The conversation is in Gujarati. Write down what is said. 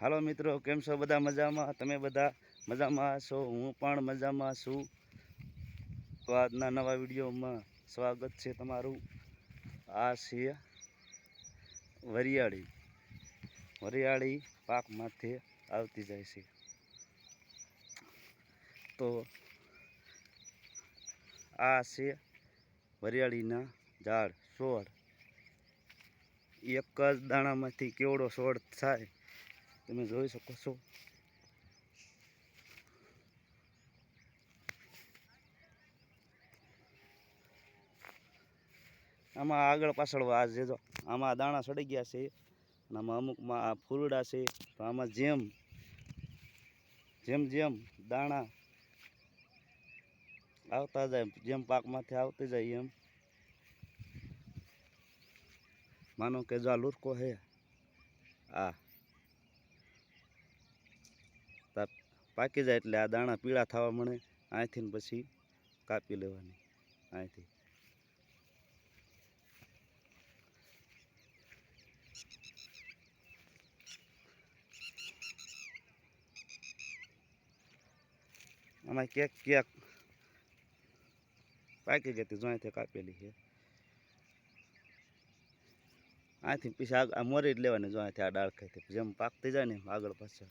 હાલો મિત્રો, કેમ છો બધા મજામાં? તમે બધા મજામાં છો? હું પણ મજામાં છું. તો આજના નવા વિડીયોમાં સ્વાગત છે તમારું. આ છે વરિયાળી. વરિયાળી પાકમાંથી આવતી જાય છે. તો આ છે વરિયાળીના ઝાડ છોડ એક જ દાણામાંથી કેવડો છોડ થાય? તમે જોઈ શકો છો આમાં આગળ પાછળ આ જે જો. આમાં દાણા સડી ગયા છે આમાં અમુકમાં આ ફૂલડા છે. તો આમાં જેમ જેમ જેમ દાણા આવતા જાય, જેમ પાકમાંથી આવતી જાય એમ. માનો કે જો આ લુરકો છે, આ તા પાકી જાય એટલે આ દાણા પીળા થવા મળે. અહીંથી પછી કાપી લેવાની. અહીંથી આમાં ક્યાંક ક્યાંક પાકી ગઈ હતી જો અહીંથી કાપેલી છે. અહીંથી પછી આ મોરી જ લેવાની જોઈથી આ ડાળખેથી. જેમ પાકતી જાય ને આગળ પાછળ.